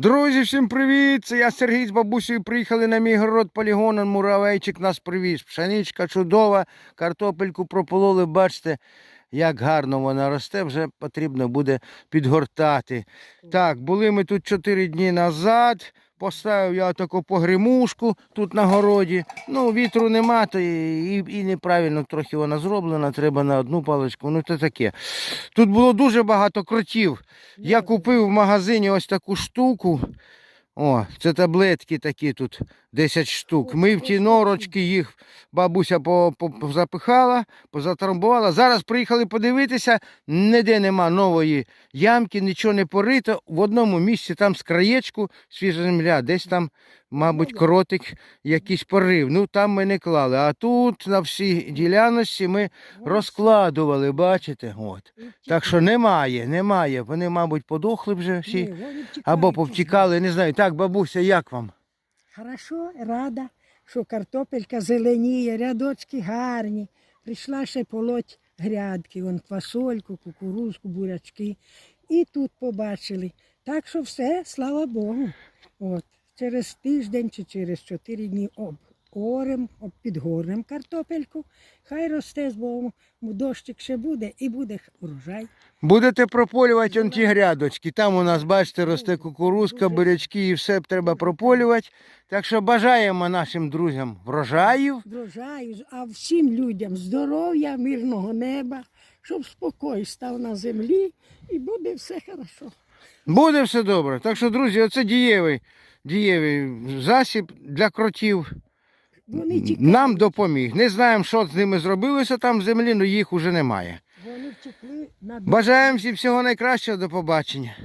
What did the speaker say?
Друзі, всім привіт! Це я Сергій з бабусею приїхали на мій город полігон, муравейчик нас привіз. Пшеничка чудова, картопельку пропололи, бачите, як гарно вона росте, вже потрібно буде підгортати. Так, були ми тут 4 дні назад. Поставив я таку погримушку тут на городі. Ну, вітру нема, то і, і, неправильно трохи вона зроблена, треба на одну паличку. Ну, це таке. Тут було дуже багато кротів. Я купив в магазині ось таку штуку. О, це таблетки такі тут 10 штук. Ми в ті норочки їх бабуся по- по- позапихала, позатрамбувала. Зараз приїхали подивитися, ніде нема нової ямки, нічого не порито. В одному місці там з краєчку свіжа земля, десь там, мабуть, кротик якийсь порив. Ну там ми не клали. А тут на всій діляночці ми розкладували, бачите? От. Так що немає, немає. Вони, мабуть, подохли вже всі. Або повтікали, не знаю. Так, бабуся, як вам? Хорошо, рада, що картопелька зеленіє, рядочки гарні. Прийшла ще полоть грядки, вон квасольку, кукурузку, бурячки. І тут побачили. Так що все, слава Богу. От. Через тиждень чи через чотири дні об орем, підгорнем картопельку. Хай росте з Богом, дощик ще буде і буде урожай. Будете прополювати он ті грядочки. Там у нас, бачите, росте кукурузка, бурячки і все треба прополювати. Так що бажаємо нашим друзям врожаїв. Врожаю, а всім людям здоров'я, мирного неба, щоб спокій став на землі і буде все хорошо. Буде все добре. Так що, друзі, оце дієвий, дієвий засіб для кротів. Вони тікають, Нам допоміг. Не знаємо, що з ними зробилося там в землі, але їх уже немає. вони втекли на Бажаємо всім всього найкращого, до побачення.